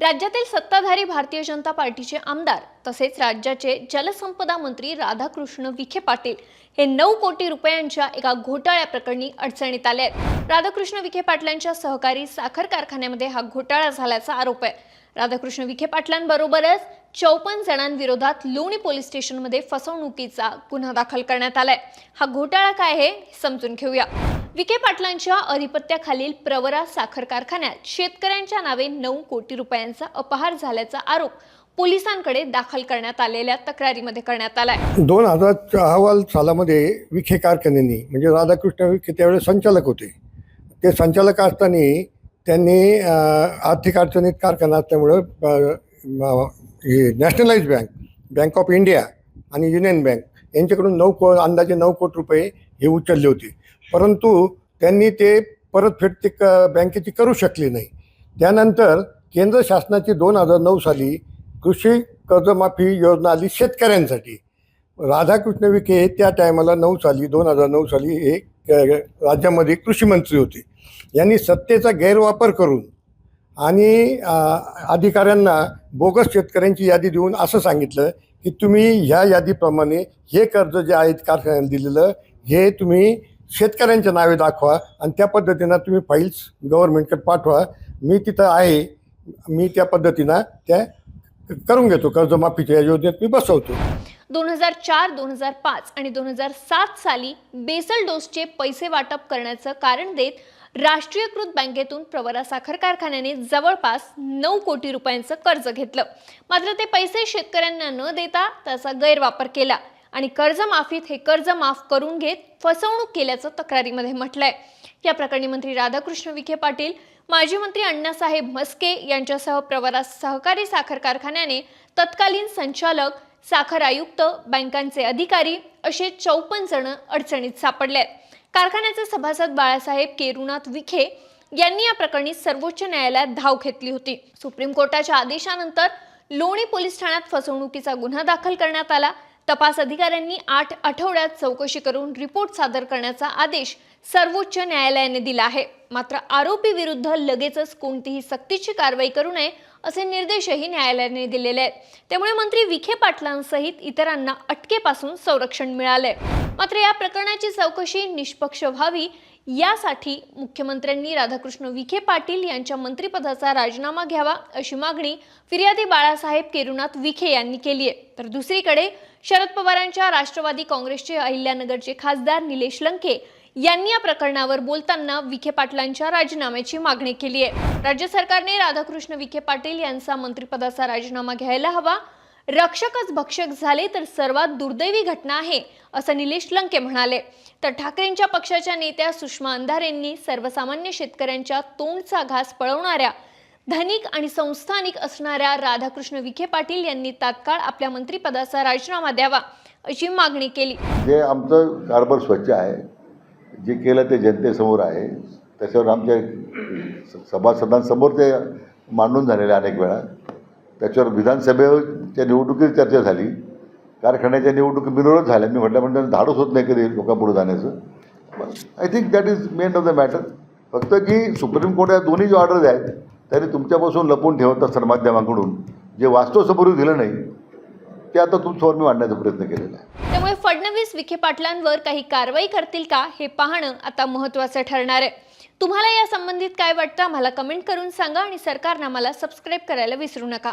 राज्यातील सत्ताधारी भारतीय जनता पार्टीचे आमदार तसेच राज्याचे जलसंपदा मंत्री राधाकृष्ण विखे पाटील हे नऊ कोटी रुपयांच्या एका घोटाळ्या प्रकरणी अडचणीत आले आहेत. राधाकृष्ण विखे पाटलांच्या सहकारी साखर कारखान्यामध्ये हा घोटाळा झाल्याचा आरोप आहे. राधाकृष्ण विखे पाटलांबरोबरच चौपन्न जणांविरोधात लोणी पोलीस स्टेशनमध्ये फसवणुकीचा गुन्हा दाखल करण्यात आलाय. हा घोटाळा काय आहे हे समजून घेऊया. विखे पाटलांच्या अधिपत्याखालील प्रवरा साखर कारखान्यात शेतकऱ्यांच्या नावे नऊ कोटी रुपयांचा अपहार झाल्याचा आरोप पोलिसांकडे दाखल करण्यात आलेल्या तक्रारीमध्ये करण्यात आलाय. दोन हजार अहवाल सालामध्ये विखे कारखान्यांनी म्हणजे राधाकृष्ण विखे त्यावेळेस संचालक होते. ते संचालक असताना त्यांनी आर्थिक अडचणीत कारखाना असल्यामुळं हे nationalise bank bank of India आणि युनियन बँक यांच्याकडून नऊ को अंदाजे नऊ कोटी रुपये हे उचलले होते. परंतु त्यांनी ते परतफेड ते क बँकेची करू शकली नाही. त्यानंतर केंद्र शासनाची दोन हजार नऊ साली कृषी कर्जमाफी योजना आली शेतकऱ्यांसाठी. राधाकृष्ण विखे हे त्या टायमाला नऊ साली दोन हजार नऊ साली हे राज्यामध्ये कृषी मंत्री होते. यांनी सत्तेचा गैरवापर करून आणि अधिकाऱ्यांना बोगस शेतकऱ्यांची यादी देऊन असं सांगितलं की तुम्ही ह्या यादीप्रमाणे हे कर्ज जे आहेत कारखान्याला दिलेलं हे तुम्ही शेतकऱ्यांच्या नावे दाखवा आणि त्या पद्धतीनं तुम्ही फाईल्स गव्हर्नमेंटकडे पाठवा. मी तिथं आहे मी त्या पद्धतीनं त्या करून घेतो कर्जमाफीच्या योजनेत मी बसवतो. दोन हजार चार दोन हजार पाच आणि दोन हजार सात साली बेसल डोसचे पैसे वाटप करण्याचं कारण देत राष्ट्रीयकृत बँकेतून प्रवरा साखर कारखान्याने जवळपास नऊ कोटी रुपयांचं कर्ज घेतलं. मात्र ते पैसे शेतकऱ्यांना न देता त्याचा गैरवापर केला आणि कर्जमाफीत हे कर्ज माफ करून घेत फसवणूक केल्याचं तक्रारीमध्ये म्हटलंय. या प्रकरणी मंत्री राधाकृष्ण विखे पाटील माजी मंत्री अण्णासाहेब म्हस्के यांच्यासह प्रवरा सहकारी साखर कारखान्याने तत्कालीन संचालक साखर आयुक्त बँकांचे अधिकारी असे चौपन्न जण अडचणीत सापडले. आहेत कारखान्याचे सभासद बाळासाहेब केरुनाथ विखे यांनी या प्रकरणी सर्वोच्च न्यायालयात धाव घेतली होती. सुप्रीम कोर्टाच्या आदेशानंतर लोणी पोलीस ठाण्यात फसवणुकीचा गुन्हा दाखल करण्यात आला. तपास अधिकाऱ्यांनी आठ आठवड्यात चौकशी करून रिपोर्ट सादर करण्याचा आदेश सर्वोच्च न्यायालयाने दिला आहे. मात्र आरोपी विरुद्ध लगेचच कोणतीही सक्तीची कारवाई करू नये असे निर्देशही न्यायालयाने दिलेले आहेत. त्यामुळे मंत्री विखे पाटलांसहित इतरांना अटकेपासून संरक्षण मिळाले मात्र या प्रकरणाची चौकशी निष्पक्ष व्हावी यासाठी मुख्यमंत्र्यांनी राधाकृष्ण विखे पाटील यांच्या मंत्रिपदाचा राजीनामा घ्यावा अशी मागणी फिर्यादी बाळासाहेब केरुनाथ विखे यांनी केली आहे. तर दुसरीकडे शरद पवारांच्या राष्ट्रवादी काँग्रेसचे अहिल्यानगरचे खासदार निलेश लंके यांनी या प्रकरणावर बोलताना विखे पाटलांच्या राजीनाम्याची मागणी केली आहे. राज्य सरकारने राधाकृष्ण विखे पाटील यांचा मंत्रिपदाचा राजीनामा घ्यायला हवा. रक्षकच भक्षक झाले तर सर्वात दुर्दैवी घटना आहे असं निलेश लंके म्हणाले. तर ठाकरेंच्या पक्षाच्या नेत्या सुषमा अंधारेंनी सर्वसामान्य शेतकऱ्यांच्या तोंडचा घास पळवणाऱ्या धनिक आणि संस्थानिक असणाऱ्या राधाकृष्ण विखे पाटील यांनी तात्काळ आपल्या मंत्रिपदाचा राजीनामा द्यावा अशी मागणी केली. जे आमचं कारभार स्वच्छ आहे जे केलं ते जनतेसमोर आहे. त्याच्यावर आमच्या स- सभासदांसमोर ते मांडून झालेले अनेक वेळा. त्याच्यावर विधानसभेच्या निवडणुकीत चर्चा झाली. कारखान्याच्या निवडणुकी बिनविरोध झाल्या. मी म्हटलं म्हणजे धाडस होत नाही कधी लोकांपुढे जाण्याचं. I think that is main of the matter फक्त की सुप्रीम कोर्ट या दोन्ही जे ऑर्डर्स आहेत त्यांनी तुमच्यापासून लपवून ठेवत असतात माध्यमांकडून. जे वास्तव दिलं नाही ते आता तुमच्यावर मी मांडण्याचा प्रयत्न केलेला आहे. फडणवीस विखे पाटलांवर काही कारवाई करतील का हे पाहणं आता महत्त्वाचं ठरणार आहे. तुम्हाला या संबंधित काय वाटतं आम्हाला कमेंट करून सांगा आणि सरकारनं मला सबस्क्राईब करायला विसरू नका.